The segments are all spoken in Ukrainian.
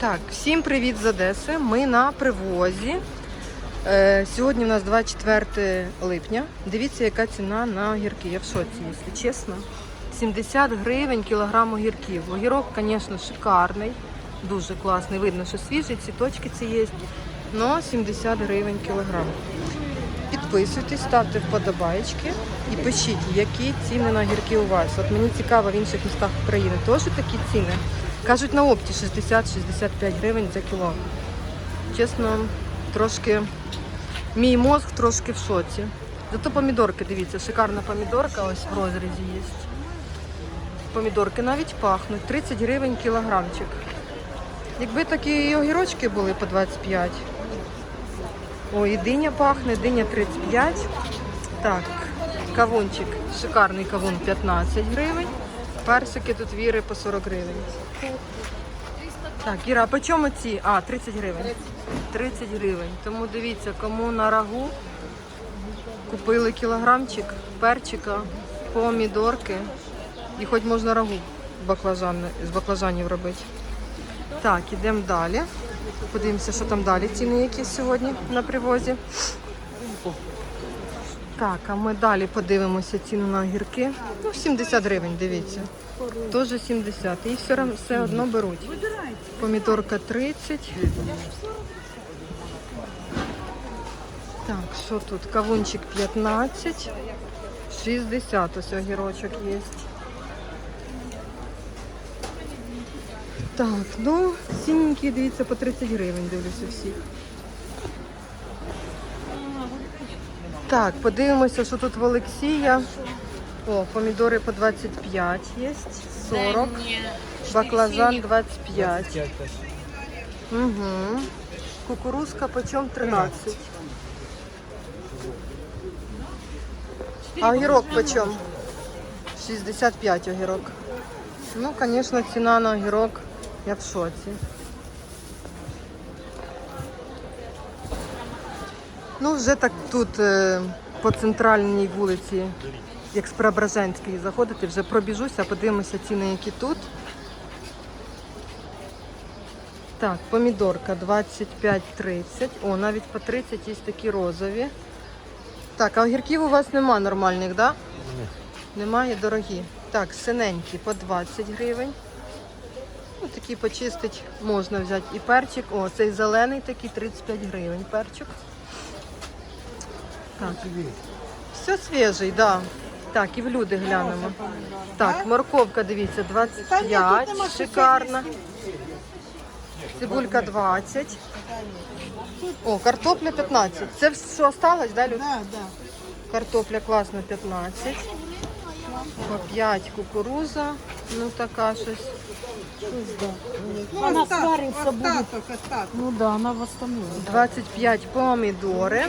Так, всім привіт з Одеси. Ми на привозі. Е, сьогодні у нас 24 липня. Дивіться, яка ціна на огірки. Я в шоці, якщо чесно. 70 гривень кілограм огірків. Огірок, звісно, шикарний, дуже класний. Видно, що свіжий, цвіточки ці є. Но 70 гривень кілограм. Підписуйтесь, ставте вподобайки і пишіть, які ціни на огірки у вас. От мені цікаво в інших містах України теж такі ціни. Кажуть, на опті 60-65 гривень за кіло. Чесно, трошки мій мозг трошки в шоці. Зато помідорки, дивіться, шикарна помідорка ось в розрізі є. Помідорки навіть пахнуть. 30 гривень кілограмчик. Якби такі огірочки були по 25. Ой, і диня пахне, диня 35. Так, кавунчик, шикарний кавун 15 гривень. Персики тут віри по 40 гривень. Так, Іра, а по чому ці? А, 30 гривень. 30 гривень. Тому дивіться, кому на рагу купили кілограмчик перчика, помідорки. І хоч можна рагу баклажан, з баклажанів робити. Так, ідемо далі. Подивимося, що там далі ціни які сьогодні на привозі. Так, а ми далі подивимося ціну на огірки. Ну, 70 гривень, дивіться. Теж 70. І все, все одно беруть. Помідорка 30. Так, що тут? Кавунчик 15. 60 ось огірочок є. Так, ну, синенькі, дивіться, по 30 гривень дивлюся всіх. Так, подивимося, що тут в Олексія. О, помідори по 25 є, 40, баклажан 25. Угу. Кукурузка почем 13. А огірок почем? 65 огірок. Ну, звісно, ціна на огірок, я в шоці. Ну, вже так тут е, по центральній вулиці, як з Преображенської заходити, вже пробіжуся, подивимося ціни, які тут. Так, помідорка 25-30. О, навіть по 30 є такі розові. Так, а огірків у вас нема нормальних, так? Да? Немає дорогі. Так, синенькі по 20 гривень. Ну, такі почистить можна взяти. І перчик. О, цей зелений такий 35 гривень перчик. Так. Все свіжий. Да. Так, і в люди глянемо. Так, морковка, дивіться, 25, шикарна. Цибулька 20. О, картопля 15. Це все осталось, да, Люд? Да, да. Картопля класна 15. По 5 кукуруза. Ну така щось. Ну, Она остаток, сварится будет. остаток, остаток. Ну да, она восстановит. 25 помідори.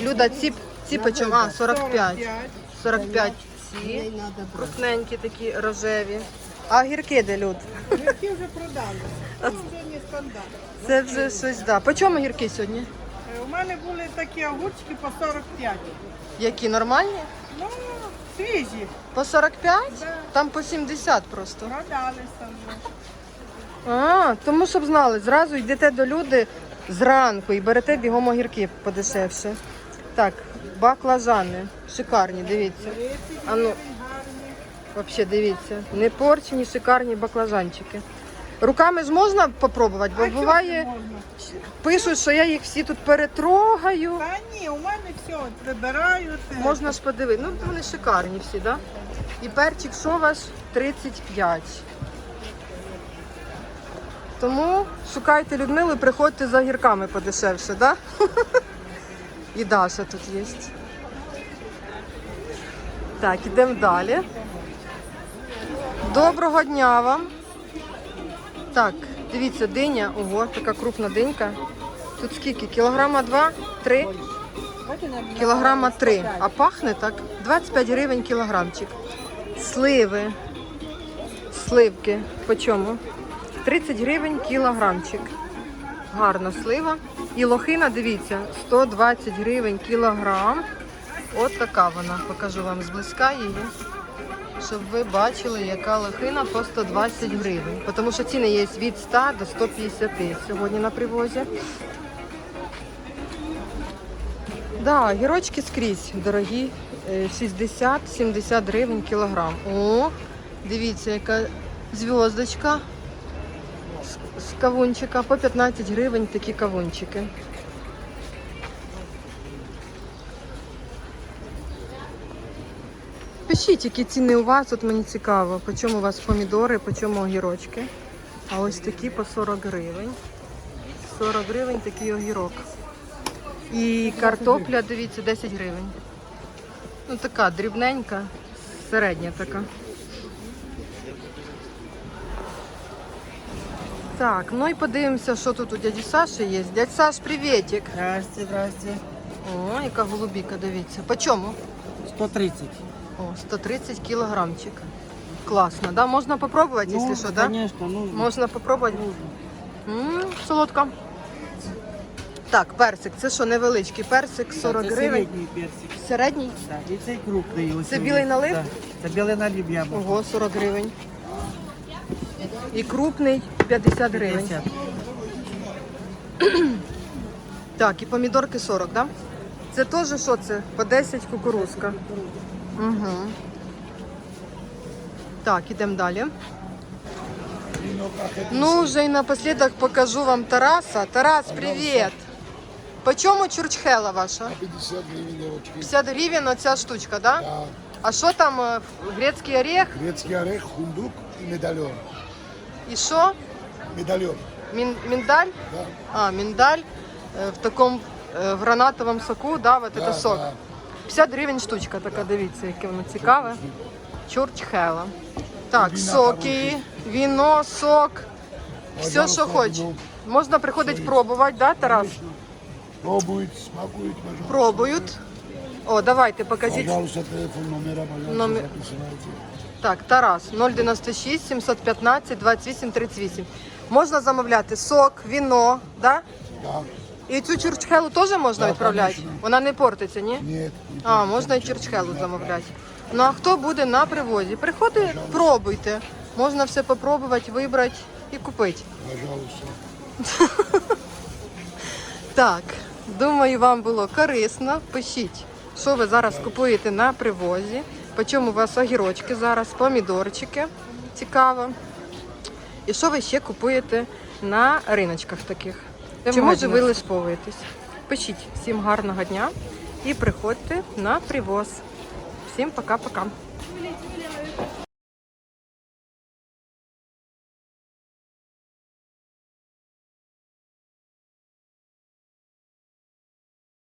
Люда, ці, ці по чому? А, 45. 45 ці. Крупненькі такі рожеві. А огірки де, Люд? Які вже продали. Це не стандарт. Це вже щось, да. По чому огірки сьогодні? Е, У мене були такі огурчики по 45. Які нормальні? Ну, свіжі. По 45? Да. Там по 70 просто. Продалися вже. А, тому щоб знали, зразу йдете до люди зранку і берете бігом огірки подешевше. Так, баклажани. Шикарні, дивіться. А ну, взагалі, дивіться. Не порчені, шикарні баклажанчики. Руками ж можна попробувати, бо А чого буває, можна? пишуть, що я їх всі тут перетрогаю. Та ні, у мене все от вибирають. е, Можна ж подивитися. Ну, вони шикарні всі, так? Да? І перчик, що ваш? 35. Тому шукайте Людмилу і приходьте за гірками подешевше, так? Да? І Даша тут є. Так, ідемо далі. Доброго дня вам. Так, дивіться, диня. Ого, така крупна динька. Тут скільки? Кілограма два? Три? Кілограма 3. А пахне так? 25 гривень кілограмчик. Сливи. Сливки. По чому? 30 гривень кілограмчик. Гарна слива. І лохина, дивіться, 120 гривень кілограм. От така вона. Покажу вам зблизька її. Щоб ви бачили, яка лохина по 120 гривень. Тому що ціни є від 100 до 150 сьогодні на привозі. Да, гірочки скрізь дорогі. е, 60-70 гривень кілограм. О, дивіться, яка зв'язочка з кавунчика. По 15 гривень такі кавунчики. Пишіть, які ціни у вас, от мені цікаво, по чому у вас помідори, по чому огірочки. А ось такі по 40 гривень. 40 гривень такий огірок. І картопля, дивіться, 10 гривень. Ну така дрібненька, середня така. Так, ну і подивимося, що тут у дяді Саші є. Дядь Саш, привітик. Здрасте, здрасте. О, яка голубіка, дивіться. По чому? 130. О, 130 кілограмчик. Класно, да? Можна попробувати, якщо що, да? Конечно, нужно. Можна попробувати. М, солодка. Так, персик. Це що, невеличкий персик, 40 Це гривень. середній персик. Середній? Так, і цей крупний. ось Це він. білий налив? Так, Це білий налив яблуко. Ого, 40 гривень. І крупний 50 гривень. 50. Так, і помідорки 40, да? Це теж що це? По 10 кукурузка. Угу. Так, ідемо далі. Ну, вже і напослідок покажу вам Тараса. Тарас, привіт! По чому чурчхела ваша? 50 гривен девочки. 50 гривень оця штучка, да? Да. А що там, е, грецький орех? Грецкий орех, хундук и медальон. І що? Медальон. Мін, міндаль? Да. А, міндаль е, в такому е, гранатовому соку, да, вот Да, это сок. да. 50 гривень штучка така, дивіться, яке воно цікаве. Чурчхела. Так, соки, віно, сок, все, що хоч. Можна приходити пробувати, да, Тарас? Пробуют, смакуют, пожалуйста. Пробують. О, давайте, покажіть. Пожалуйста, телефон номера, пожалуйста, Номер. записывайте. Так, Тарас 096 715 28 38. Можна замовляти сок, віно, да? Да. І цю чурчхелу теж можна Да, відправляти? конечно. Вона не портиться, ні? Нет. не А, можна і чурчхелу замовляти. Ну а хто буде на привозі? Приходьте, пробуйте. Можна все попробувати, вибрати і купити. Пожалуйста. Так, думаю, вам було корисно. Пишіть, що ви зараз купуєте на привозі. По чому у вас огірочки зараз, помідорчики. Цікаво. І що ви ще купуєте на риночках таких? Чому може ви лишковуєтесь? Пишіть всім гарного дня і приходьте на привоз. Всім пока-пока.